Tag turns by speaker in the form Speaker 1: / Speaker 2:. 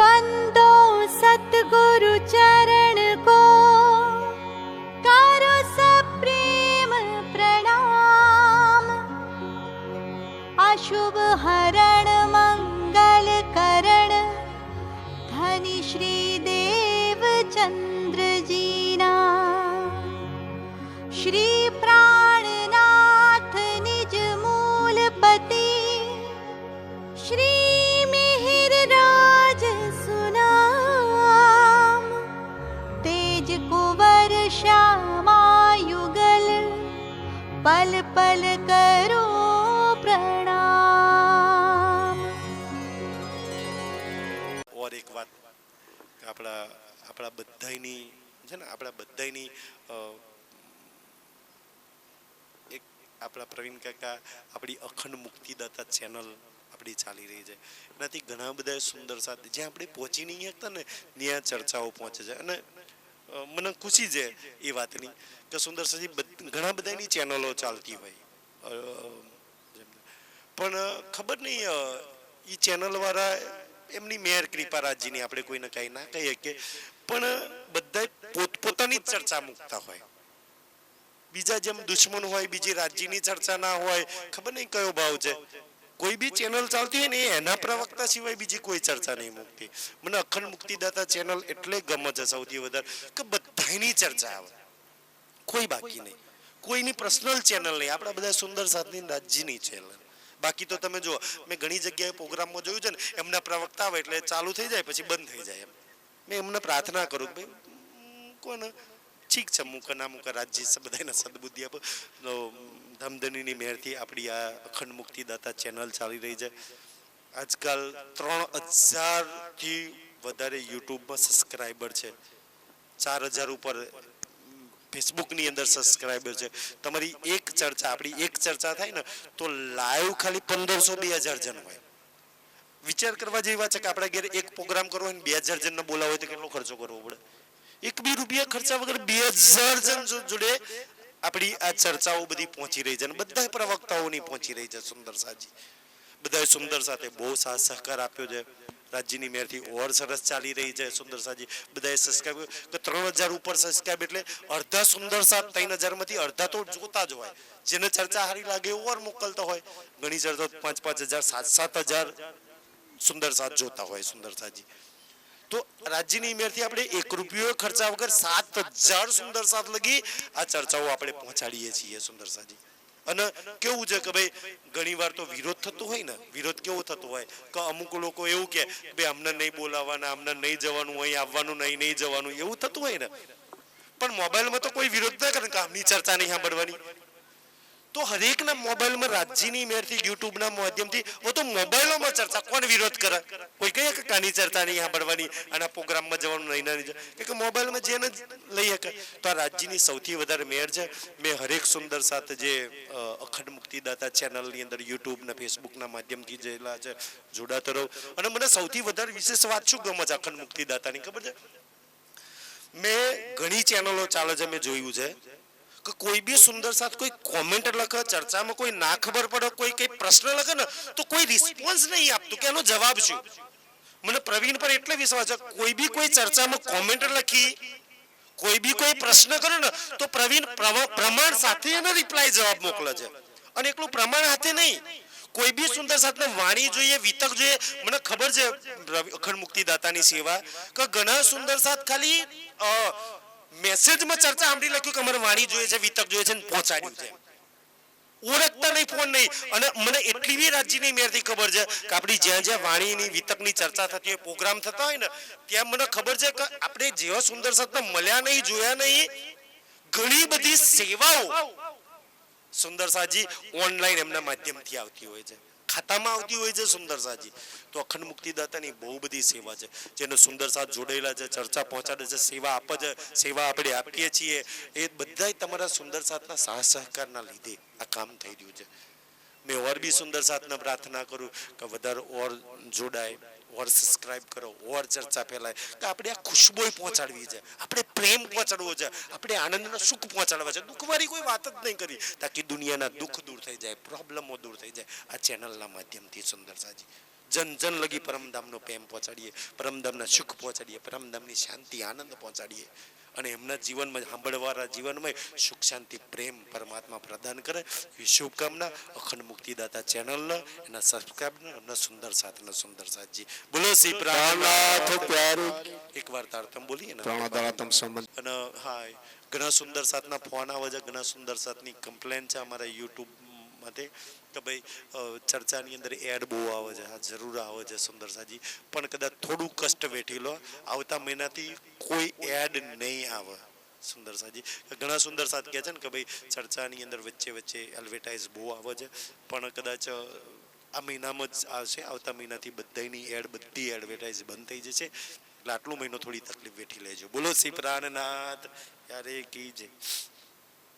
Speaker 1: बंदो सतगुरु चरण को। करो सप्रेम प्रणाम। अशुभ हरण मंगल करण। धनि श्री देव
Speaker 2: આપણા આપણા બધાયની, છે ને, આપણા બધાયની એક આપણા પ્રવીણ કાકા આપણી અખંડ મુક્તિદાતા ચેનલ આપણી ચાલી રહી છે. એનાથી ઘણા બધા સુંદર સાથે જ્યાં આપણે પહોંચી નહીં શકતા ને, ત્યાં ચર્ચાઓ પહોંચે છે. અને મને ખુશી છે એ વાતની કે સુંદર સાજી ઘણા બધાની ચેનલો ચાલતી હોય. પણ ખબર નહીં એ ચેનલવાળા એમની મેયર કૃપા રાજજીની આપણે કોઈને કઈ ના કહીએ કે પણ બધા પોતપોતાની ચર્ચા મૂકતા હોય. બીજા જેમ દુશ્મન હોય, બીજી રાજ્યની ચર્ચા ના હોય, ખબર નહીં કયો ભાવ છે. કોઈ બી ચેનલ ચાલતી હોય ને એના પ્રવક્તા સિવાય બીજી કોઈ ચર્ચા નહીં મૂકતી. મને અખંડ મુક્તિદાતા ચેનલ એટલે ગમે છે સૌથી વધારે, કે બધાની ચર્ચા આવે. કોઈ બાકી નહીં. કોઈની પર્સનલ ચેનલ નહીં. આપણા બધા સુંદર સાથની રાજ્યની ચેનલ બાકી તો તમે જુઓ, મેં ઘણી જગ્યાએ પ્રોગ્રામમાં જોયું છે ને, એમના પ્રવક્તા આવે એટલે ચાલુ થઈ જાય, પછી બંધ થઈ જાય એમ. મેં એમને પ્રાર્થના કરું ભાઈ કોને ઠીક છે મૂકના મુક રાજ્ય છે બધાને સદબુદ્ધિ આપો. ધમધનીની મેરથી આપણી આ અખંડ મુક્તિદાતા ચેનલ ચાલી રહી છે. આજકાલ ત્રણ હજારથી વધારે યુટ્યુબમાં સબસ્ક્રાઈબર છે. ચાર હજાર ઉપર ફેસબુકની અંદર સબસ્ક્રાઈબર છે. તમારી એક ચર્ચા, આપણી એક ચર્ચા થાય ને, તો લાઈવ ખાલી પંદરસો બે હજાર જણ હોય. વિચાર કરવા જેવી છે કે આપણે ઘેર એક પ્રોગ્રામ કરવો હોય ને બે હજાર જણને બોલાવો હોય તો કેટલો ખર્ચો કરવો પડે? એક બી રૂપિયા ખર્ચા વગર બે હજાર જણ જોડે આપણી આ ચર્ચાઓ બધી પહોંચી રહી છે અને બધા પ્રવક્તાઓની પહોંચી રહી છે સુંદર સાજી. બધાએ સુંદર સાથે બહુ સાથ સહકાર આપ્યો છે. રાજ્યની મેરથી ઓર સરસ ચાલી રહી છે સુંદરસાજી બધાએ સબસ્ક્રાઈબ કે ત્રણ હજાર ઉપર સબસ્ક્રાઈબ એટલે અડધા સુંદર સાથ ત્રણ હજારમાંથી અડધા તો જોતા જ હોય. જેને ચર્ચા સારી લાગે ઓર મોકલતા હોય. ઘણી ચર્ચા પાંચ પાંચ હજાર, સાત સાત હજાર સુંદર સાથ જોતા હોય સુંદરસાજી તો રાજ્યની ઇમેરથી આપણે એક રૂપિયો ખર્ચા વગર સાત હજાર સુંદર સાત લગી આ ચર્ચાઓ આપણે પહોંચાડીએ છીએ, સુંદર સાજી. અને કેવું છે કે ભાઈ ઘણી વાર તો વિરોધ થતો હોય ને, વિરોધ કેવો થતો હોય? કે અમુક લોકો એવું કે, ભાઈ, અમને નહીં બોલાવવાના, અમને નહીં જવાનું, અહીં આવવાનું, નહીં નહીં જવાનું. એવું થતું હોય ને? પણ મોબાઈલમાં તો કોઈ વિરોધ ના કરે કામની ચર્ચા નહીં સાંભળવાની. તો હરેકના મોબાઈલમાં રાજ્યની મેરથી યુટ્યુબના માધ્યમથી ઓ તો મોબાઈલોમાં ચર્ચા કોણ વિરોધ કરે? કોઈ કહે કે કાની ચર્ચા નહીં સાંભળવાની આના પ્રોગ્રામમાં જવાનું નહીં નહીં. કે મોબાઈલમાં જેને લઈ શકે. તો આ રાજ્યની સૌથી વધારે મેયર છે. મેં હરેક સુંદર સાથે જે અખંડ મુક્તિદાતા ચેનલની અંદર યુટ્યુબના ફેસબુકના માધ્યમથી જેલા છે, જોડાતો રહો. અને મને સૌથી વધારે વિશેષ વાત શું ગમે છે અખંડ મુક્તિદાતાની? ખબર છે? મેં ઘણી ચેનલો ચાલે છે, મેં જોયું છે. કે કોઈ બી સુંદર સાથ કોઈ કોમેન્ટ લખે, ચર્ચામાં કોઈ ના ખબર પડે, કોઈ કઈ પ્રશ્ન લખે ને, તો કોઈ રિસ્પોન્સ નહીં આપતું કે એનો જવાબ શું? મને પ્રવીણ પર એટલે વિશ્વાસ છે, કોઈ બી કોઈ ચર્ચામાં કોમેન્ટ લખી, કોઈ બી કોઈ પ્રશ્ન કરે ને, તો પ્રવીણ પ્રવ- પ્રમાણ સાથે એનો રિપ્લાય જવાબ મોકલે છે. અને એકલું પ્રમાણ હાથે નહીં. કોઈ બી સુંદર સાથે વાણી જોઈએ, વિતક જોઈએ, મને ખબર છે અખંડ મુક્તિદાતાની સેવા, કે ઘણા સુંદર સાથ ખાલી મેસેજમાં ચર્ચા સાંભળી લખ્યું કે અમારે વાણી જોઈએ છે, વિતક જોઈએ છે ને પહોંચાડ્યું છે. ઓળખતા નહીં, ફોન નહીં. અને મને એટલી બી રાજ્યની મેરથી ખબર છે કે આપણી જ્યાં જ્યાં વાણીની, વિતકની ચર્ચા થતી હોય, પ્રોગ્રામ થતા હોય ને, ત્યાં મને ખબર છે કે આપણે જેવા સુંદર સત્તા મળ્યા નહીં, જોયા નહીં, ઘણી બધી સેવાઓ સુંદર સાજી ઓનલાઈન એમના માધ્યમથી આવતી હોય છે. ખાતામાં આવતી હોય છે સુંદર સાજી તો અખંડ મુક્તિદાતાની બહુ બધી સેવા છે. જેને સુંદર સાથ જોડાયેલા છે, ચર્ચા પહોંચાડે છે, સેવા આપે છે, સેવા આપણે આપીએ છીએ. એ બધાય તમારા સુંદર સાથના સાહ સહકારના લીધે આ કામ થઈ રહ્યું છે. મેં ઓર બી સુંદર સાથને પ્રાર્થના કરું કે વધારે ઓર જોડાય. ઓર સબસ્ક્રાઇબ કરો ઓર ચર્ચા ફેલાય. કે આપણે આ ખુશબોય પહોંચાડવી છે, આપણે પ્રેમ પહોંચાડવો છે, આપણે આનંદનો સુખ પહોંચાડવા છે. દુઃખવાળી કોઈ વાત જ નહીં કરી. તાકી દુનિયાના દુઃખ દૂર થઈ જાય, પ્રોબ્લેમો દૂર થઈ જાય. આ ચેનલના માધ્યમથી સુંદર સાજી. જન જન લગી પરમધામનો પ્રેમ પહોંચાડીએ, પરમધામના સુખ પહોંચાડીએ, પરમધામની શાંતિ, આનંદ પહોંચાડીએ. અને એમના જીવનમાં સાંભળવાના જીવનમાં સુખ શાંતિ પ્રેમ પરમાત્મા પ્રદાન કરે. એવી શુભકામના અખંડ મુક્તિદાતા ચેનલના એના સબસ્ક્રાઇબના એમના સુંદર સાથના સુંદર સાથજી બોલો શ્રી
Speaker 3: પ્રાણનાથ
Speaker 2: પ્રાણનાથ
Speaker 3: પ્યારું.
Speaker 2: એકવાર તારતમ બોલીએ ને
Speaker 3: પ્રાણોદારાતમ સંબંધ.
Speaker 2: અને હા ઘણા સુંદર સાથના ફોન આવે છે ઘણા સુંદર સાથની કમ્પ્લેન છે અમારા યુટ્યુબ માટે કે ભાઈ ચર્ચાની અંદર એડ બહુ આવે છે. હા, જરૂર આવે છે સુંદર સાજી પણ કદાચ થોડું કષ્ટ વેઠી લો. આવતા મહિનાથી કોઈ એડ નહીં આવે સુંદર સાજી ઘણા સુંદર સાથ કહે છે ને કે ભાઈ, ચર્ચાની અંદર વચ્ચે વચ્ચે એડવર્ટાઇઝ બહુ આવે છે. પણ કદાચ આ મહિનામાં જ આવશે. આવતા મહિનાથી બધાની એડ, બધી એડવર્ટાઇઝ બંધ થઈ જશે. એટલે આટલો મહિનો થોડી તકલીફ વેઠી લેજો. બોલો શ્રી પ્રાણનાથ યારે કી જય